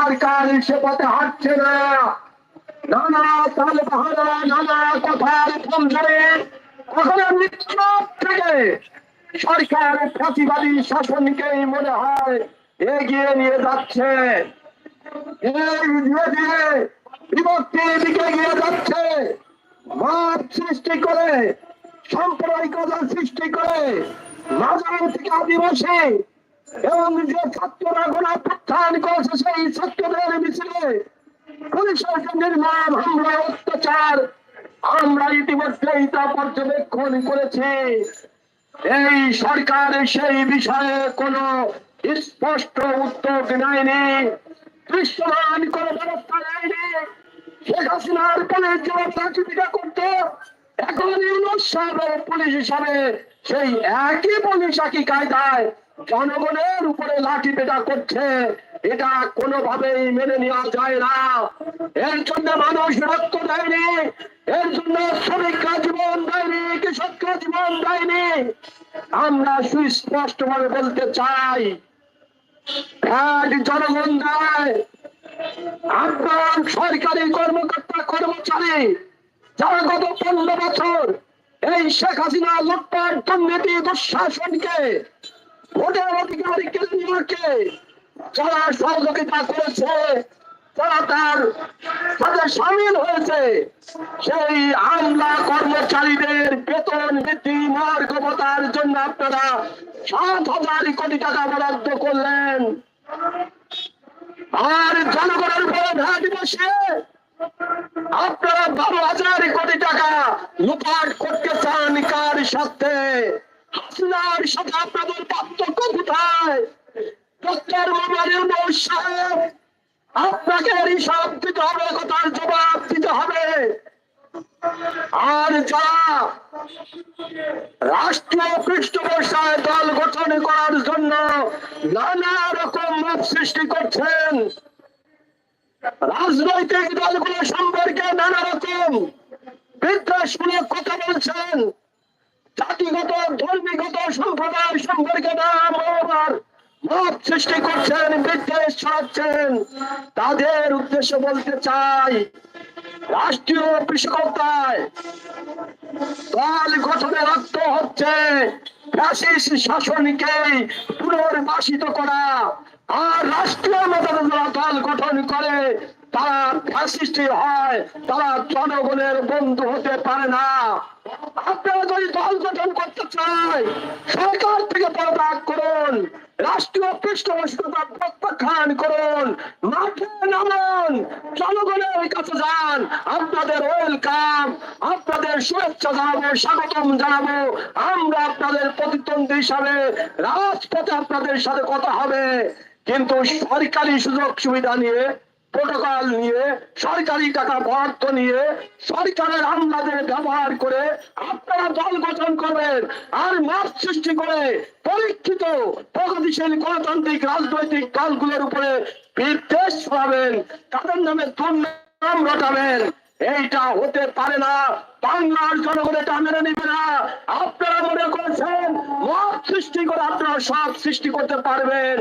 সরকার সে পথে হাঁটছে না। নানা তাল বাহানা নানা কথার ধরে কখনো নিশ্চপ থেকে সরকার ফাঁসিবাদী শাসনকেই মনে হয় এগিয়ে নিয়ে যাচ্ছে। বিভক্তির দিকে এগিয়ে যাচ্ছে মাপ সৃষ্টি করে সাম্প্রদায়িকতা সৃষ্টি করে থেকে আদিবাসী এবং যে ছাত্ররা গোনা প্রত্যাহার করেছে সেই ছাত্রদের মিছিলে পুলিশের যে নির্মম হামলা অত্যাচার, আমরা ইতিমধ্যেই তা পর্যবেক্ষণ করেছি। এই সরকার সেই বিষয়ে কোনো স্পষ্ট উদ্যোগ নেয়নি, দৃশ্যমান কোন ব্যবস্থা নেয়নি। শেখ হাসিনার পুলিশ যে চাকরিটা করতো, এখন পুলিশ হিসাবে সেই একই পুলিশ একই কায়দায় জনগণের উপরে লাঠি পেটা করছে। এটা কোনোভাবেই মেনে নেওয়া যায় না। এর জন্য মানুষ রক্ত দেয়নি। এর জন্য শ্রমিকরা জীবন দেয়নি, কৃষকরা জীবন দেয়নি। আমরা সুস্পষ্ট ভাবে বলতে চাই জনগণ দেয় আপনার সরকারি কর্মকর্তা কর্মচারী, যারা গত পনেরো বছর এই শেখ হাসিনা লুটপাট দুর্নীতি, দুঃশাসনকে ভোটের অধিকার কেড়ে নেওয়াকে যারা সহযোগিতা করেছে তারা তার সাথে সামিল হয়েছে, সেই আমলা কর্মচারীদের বেতন বৃদ্ধি মার্গবতার জন্য আপনারা সাত হাজার কোটি টাকা বরাদ্দ করলেন। আর জনগণের উপরে ভ্যাট বসে আপনারা বারো হাজার কোটি টাকা লুপাট করতে চান কার সাথে হাসিনার সাথে আপনাদের পার্থক্য কোথায়? ডক্টর মোহাম্মদ সাহেব আপনাকে দিতে হবে, কথার জবাব দিতে হবে। আর যারা রাষ্ট্রীয় পৃষ্ঠপোষায় দল গঠন করার জন্য নানা রকম মত সৃষ্টি করছেন। রাজনৈতিক দলগুলো সম্পর্কে নানা রকম বিদ্বেষমূলক কথা বলছেন। জাতিগত, ধর্মীগত সম্প্রদায় সম্পর্কে নাম আর মত সৃষ্টি করছেন, বিদ্বেষ ছড়াচ্ছেন। তাদের উদ্দেশ্য বলতে চাই, রাষ্ট্রীয় কৃষকতায় দল গঠনে রক্ত হচ্ছে শাসনকে পুনর্বাসিত করা। আর রাষ্ট্রীয় মতামত দল গঠন করে তারা ফ্যাসিস্ট হয় তারা জনগণের বন্ধু হতে পারে না। আপনারা যদি দল গঠন করতে চায় সরকার থেকে পদত্যাগ করুন, রাষ্ট্রীয় পৃষ্ঠপোষকতা প্রত্যাখ্যান করুন, মাঠে নামুন, জনগণের কাছে যান, আপনাদের ওয়েলকাম আপনাদের শুভেচ্ছা জানাব, স্বাগতম জানাব। আমরা আপনাদের প্রতিদ্বন্দ্বী হিসাবে রাজপথে আপনাদের সাথে কথা হবে। কিন্তু সরকারি সুযোগ সুবিধা নিয়ে প্রোটোকল নিয়ে, সরকারি টাকা বরাদ্দ নিয়ে, সরকারের আমলাদের ব্যবহার করে আপনারা দল গঠন করবেন আর মাপ সৃষ্টি করে পরীক্ষিত প্রগতিশীল গণতান্ত্রিক রাজনৈতিক দলগুলোর উপরে বিদ্বেষ ছড়াবেন, তাদের নামে দুর্নাম রটাবেন। এইটা হতে পারে না। বাংলার জনগণ এটা মেনে নিবে না। আপনারা মনে করছেন মত সৃষ্টি করে আপনারা সব সৃষ্টি করতে পারবেন?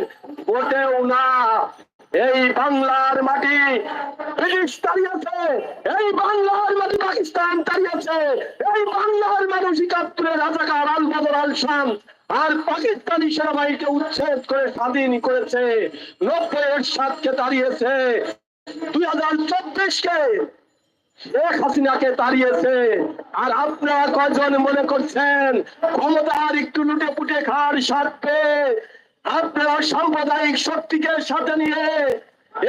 ওটেও না। এই বাংলার মাটি ব্রিটিশ দাঁড়িয়েছে। এই বাংলার মাটি পাকিস্তান দাঁড়িয়েছে। এই বাংলার মানুষ একাত্তরে রাজাকার আল বদর আল শাম আর পাকিস্তানি সেনাবাহিনীকে উচ্ছেদ করে স্বাধীন করেছে। নব্বই এরশাদকে দাঁড়িয়েছে দুই হাজার চব্বিশকে শেখ হাসিনাকে তাড়িয়েছে। আর আপনারা কয়জন মনে করছেন? ক্ষমতার একটু লুটে পুটে খাওয়ার স্বার্থে আপনারা সাম্প্রদায়িক শক্তিকে সাথে নিয়ে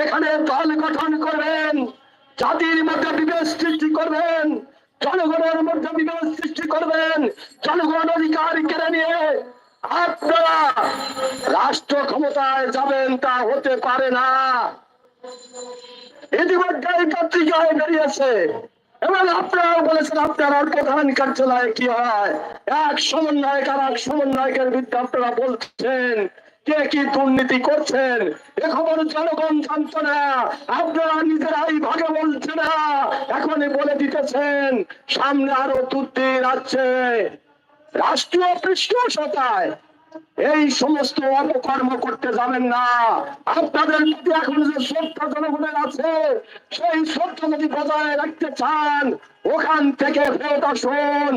এখানে দল গঠন করবেন, জাতির মধ্যে বিভেদ সৃষ্টি করবেন, জনগণের মধ্যে বিভেদ সৃষ্টি করবেন, জনগণ অধিকার কেড়ে নিয়ে আপনারা রাষ্ট্র ক্ষমতায় যাবেন তা হতে পারে না। ইতিমধ্যে পত্রিকায় বেরিয়েছে এবং আপনারাও বলেছেন, আপনার প্রধান কার্যালয়ে কি হয়? এক সমন্বয়ক আর এক সমন্বয়কের বিরুদ্ধে আপনারা বলছেন, কে কি দুর্নীতি করছেন? এ খবর জনগণ জানত না। আপনারা নিজেরাই ভাগে বলছে না। এখনই বলে দিতেছেন, সামনে আরও দুর্দিন আছে। রাষ্ট্রীয় পৃষ্ঠপোষকতায় এই সমস্ত অপকর্ম করতে যাবেন না। আপনাদের মধ্যে এখন যে শ্রদ্ধা জনগণের আছে, সেই শ্রদ্ধা যদি বজায় রাখতে চান, ওখান থেকে ফেরত আসুন।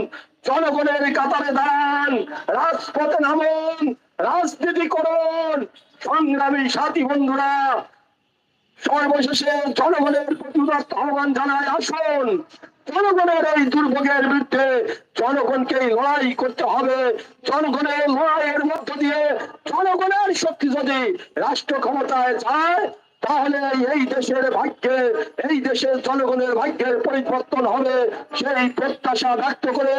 জনগণের কাতারে দাঁড়ান, রাজপথে নামুন, রাজনীতি করুন। সংগ্রামী সাথী বন্ধুরা সর্বশেষে জনগণের প্রতি আহ্বান জানায়, আসুন। জনগণের এই দুর্ভোগের বিরুদ্ধে জনগণকে লড়াই করতে হবে। জনগণের লড়াইয়ের মধ্য দিয়ে জনগণের শক্তি যদি রাষ্ট্র ক্ষমতায় যায়, তাহলে এই দেশের ভাগ্যে, এই দেশের জনগণের ভাগ্যের পরিবর্তন হবে। সেই প্রত্যাশা ব্যক্ত করে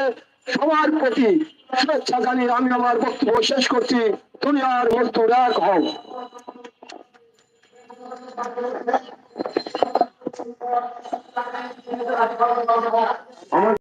সবার প্রতি শুভেচ্ছা জানিয়ে আমি আমার বক্তব্য শেষ করছি। দুনিয়ার মজদুর এক হোক আমার